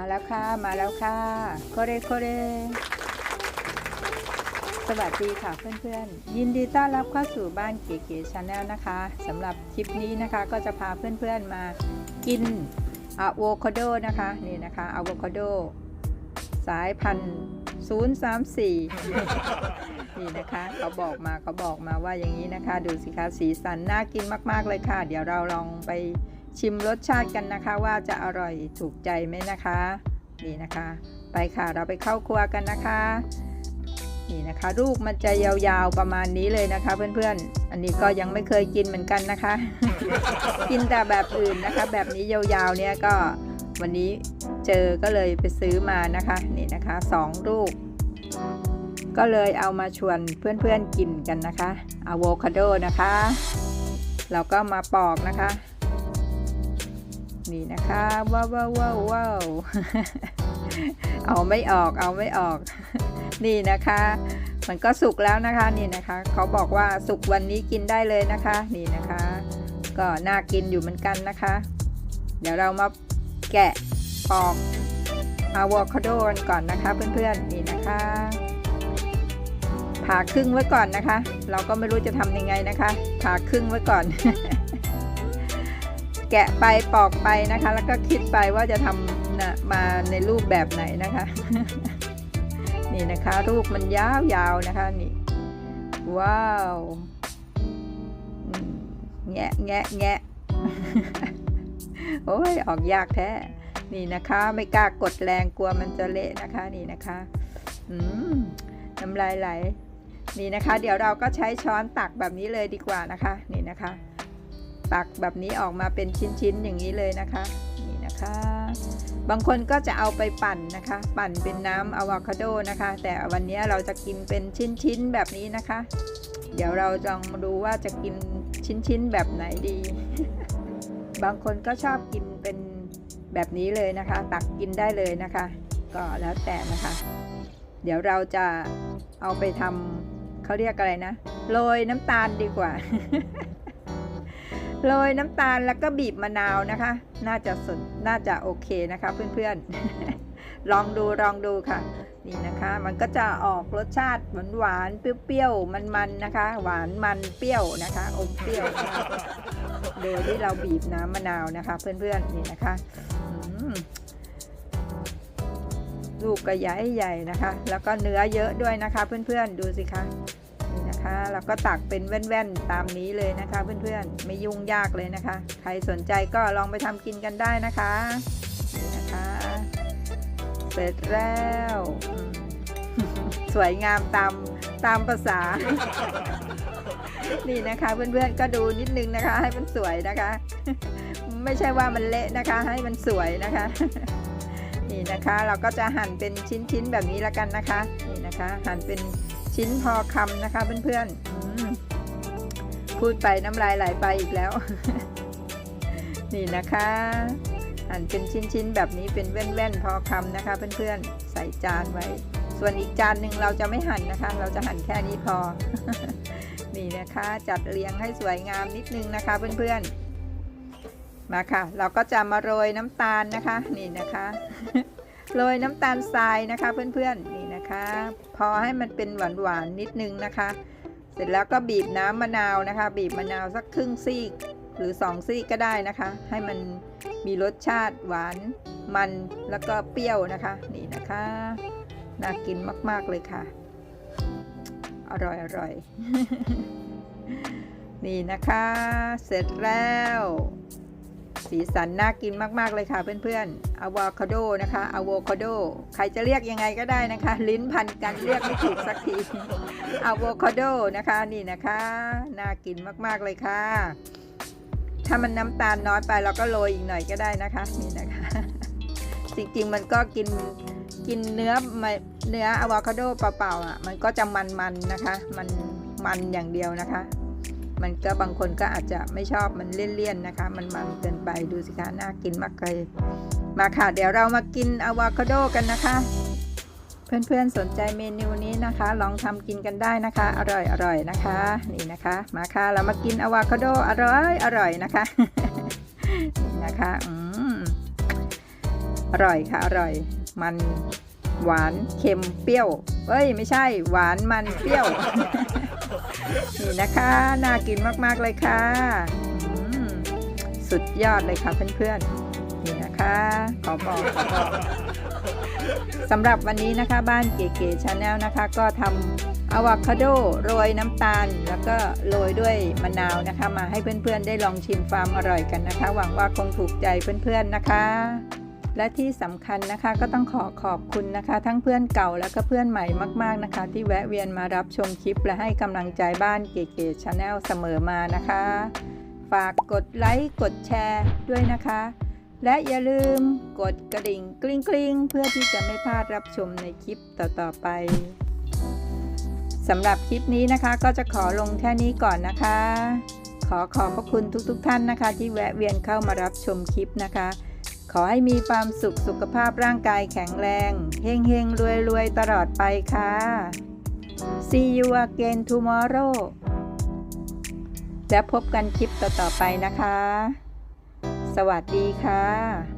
มาแล้วค่ะ มาแล้วค่ะโคเรโคเรสวัสดีค่ะเพื่อนๆ ยินดีต้อนรับเข้าสู่บ้านเก๋ๆชาแนลนะคะสำหรับคลิปนี้นะคะก็จะพาเพื่อนๆมากินอะโวคาโดนะคะนี่นะคะอะโวคาโดสายพันธุ์034 นี่นะคะเขาบอกมาเขาบอกมาว่าอย่างนี้นะคะ ดูสิคะสีสันน่ากินมากๆเลยค่ะ เดี๋ยวเราลองไป ชิมรสชาติกันนะคะ ว่าจะอร่อยถูกใจไหมนะคะนี่นะคะ ไปค่ะเราไปเข้าครัวกันนะคะนี่นะคะลูกมันจะยาวๆประมาณนี้เลยนะคะ เพื่อนๆ อันนี้ก็ยังไม่เคยกินเหมือนกันนะคะ กินแต่แบบอื่นนะคะ แบบนี้ยาวๆเนี่ยก็วันนี้เจอก็เลยไปซื้อมานะคะนี่นะคะสองลูก ก็เลยเอามาชวนเพื่อนๆกินกันนะคะอะโวคาโดนะคะ เราก็มาปอกนะคะ นี่นะคะว้าวว้าวว้าวว้าวเอาไม่ออกเอาไม่ออก นี่นะคะ มันก็สุกแล้วนะคะนี่นะคะ เขาบอกว่าสุกวันนี้กินได้เลยนะคะ นี่นะคะ ก็น่ากินอยู่เหมือนกันนะคะ เดี๋ยวเรามาแกะปอกอะโวคาโดกันก่อนนะคะเพื่อนๆนี่นะคะผ่าครึ่งไว้ก่อนนะคะ เราก็ไม่รู้จะทำยังไงนะคะผ่าครึ่งไว้ก่อน แกะไปปอกไปนะคะ แล้วก็คิดไปว่าจะทำนะมาในรูปแบบไหนนะคะ นี่นะคะ รูปมันยาวๆนะคะนี่ว้าวแงะแงะแงะโอ้ยออกยากแท้ นี่นะคะ ไม่กล้ากดแรงกลัวมันจะเละนะคะนี่นะคะอืมน้ำลายไหลนี่นะคะ เดี๋ยวเราก็ใช้ช้อนตักแบบนี้เลยดีกว่านะคะ นี่นะคะ ตักแบบนี้ออกมาเป็นชิ้นๆอย่างนี้เลยนะคะนี่นะคะ บางคนก็จะเอาไปปั่นนะคะ ปั่นเป็นน้ำอะวคาโดนะคะ แต่วันนี้เราจะกินเป็นชิ้นๆแบบนี้นะคะ เดี๋ยวเราลองมาดูว่าจะกินชิ้นๆแบบไหนดี บางคนก็ชอบกินเป็นแบบนี้เลยนะคะ ตักกินได้เลยนะคะ ก็แล้วแต่นะคะ เดี๋ยวเราจะเอาไปทำเขาเรียกอะไรนะโรยน้ำตาลดีกว่า โรยน้ำตาลแล้วก็บีบมะนาวนะคะ น่าจะสนน่าจะโอเคนะคะเพื่อนๆ ลองดูลองดูค่ะนี่นะคะ มันก็จะออกรสชาติหวานหวานๆเปรี้ยวๆมันๆนะคะ หวานมันเปรี้ยวนะคะอมเปรี้ยว โดยที่เราบีบน้ำมะนาวนะคะ เพื่อนๆนี่นะคะลูกก็ใหญ่ใหญ่นะคะ แล้วก็เนื้อเยอะด้วยนะคะ เพื่อนๆดูสิคะนี่นะคะ เราก็ตักเป็นแว่นๆตามนี้เลยนะคะเพื่อนๆไม่ยุ่งยากเลยนะคะ ใครสนใจก็ลองไปทำกินกันได้นะคะนะคะเสร็จแล้ว สวยงามตามตามภาษา นี่นะคะเพื่อนๆก็ดูนิดนึงนะคะ ให้มันสวยนะคะ ไม่ใช่ว่ามันเละนะคะ ให้มันสวยนะคะนี่นะคะเราก็จะหั่นเป็นชิ้นๆแบบนี้ละกันนะคะ นี่นะคะ หั่นเป็น ชิ้นพอคำนะคะเพื่อนๆพูดไปน้ำลายไหลไปอีกแล้ว นี่นะคะหั่นเป็นชิ้นๆแบบนี้เป็นแว่นๆพอคำนะคะ เพื่อนๆใส่จานไว้ ส่วนอีกจานหนึ่งเราจะไม่หั่นนะคะ เราจะหั่นแค่นี้พอ นี่นะคะจัดเรียงให้สวยงามนิดนึงนะคะ เพื่อนๆมาค่ะ เราก็จะมาโรยน้ำตาลนะคะ นี่นะคะ โรยน้ำตาลทรายนะคะเพื่อนๆนี่ นะคะ พอให้มันเป็นหวานๆนิดนึงนะคะ เสร็จแล้วก็บีบน้ำมะนาวนะคะ บีบมะนาวสักครึ่งซีกหรือสองซีกก็ได้นะคะ ให้มันมีรสชาติหวานมันแล้วก็เปรี้ยวนะคะนี่นะคะน่ากินมาก ๆ เลยค่ะ อร่อยอร่อยนี่นะคะ เสร็จแล้ว สีสันน่ากินมากๆเลยค่ะเพื่อนๆอะโวคาโดนะคะอะโวคาโดใครจะเรียกยังไงก็ได้นะคะ ลิ้นพันกันเรียกไม่ถูกสักทีอะโวคาโดนะคะนี่นะคะน่ากินมากๆเลยค่ะ ถ้ามันน้ำตาลน้อยไปเราก็โรยอีกหน่อยก็ได้นะคะนี่นะคะจริงๆมันก็กินกินเนื้อเนื้ออะโวคาโดเปล่าๆอะมันก็จะมันๆนะคะ มันมันอย่างเดียวนะคะ มันก็บางคนก็อาจจะไม่ชอบมันเลี่ยนๆนะคะ มันมันเกินไปดูสิคะน่ากินมากเลยมาค่ะ เดี๋ยวเรามากินอะโวคาโดกันนะคะ เพื่อนๆสนใจเมนูนี้นะคะ ลองทำกินกันได้นะคะ อร่อยอร่อยนะคะ นี่นะคะ มาค่ะเรามากินอะโวคาโดอร่อยอร่อยนะคะนี่นะคะอืมอร่อยค่ะอร่อย มันหวานเค็มเปรี้ยวเอ้ย ไม่ใช่ หวานมันเปรี้ยว นี่นะคะ น่ากินมากๆเลยค่ะสุดยอดเลยค่ะเพื่อนๆ นี่นะคะ ขอบอกขอบอกสำหรับวันนี้นะคะบ้านเก๋ๆชาแนลนะคะ ก็ทำอะวคาโดโรยน้ำตาล แล้วก็โรยด้วยมะนาวนะคะ มาให้เพื่อนๆ ได้ลองชิมความอร่อยกันนะคะ หวังว่าคงถูกใจเพื่อนๆนะคะ และที่สำคัญนะคะก็ต้องขอขอบคุณนะคะ ทั้งเพื่อนเก่าและก็เพื่อนใหม่มาก ๆนะคะ ที่แวะเวียนมารับชมคลิป และให้กำลังใจบ้านเก๋ๆชาแนลเสมอมานะคะ ฝากกดไลค์กดแชร์ด้วยนะคะ และอย่าลืมกดกระดิ่งกริ๊งกริ๊งๆเพื่อที่จะไม่พลาดรับชมในคลิปต่อๆไปสำหรับคลิปนี้นะคะก็จะขอลงแค่นี้ก่อนนะคะ ขอขอบพระคุณทุกๆทท่านนะคะ ที่แวะเวียนเข้ามารับชมคลิปนะคะ ขอให้มีความสุขสุขภาพร่างกายแข็งแรง เฮงเฮงรวยรวยตลอดไปค่ะ See you again tomorrow และพบกันคลิปต่อๆไปนะคะ สวัสดีค่ะ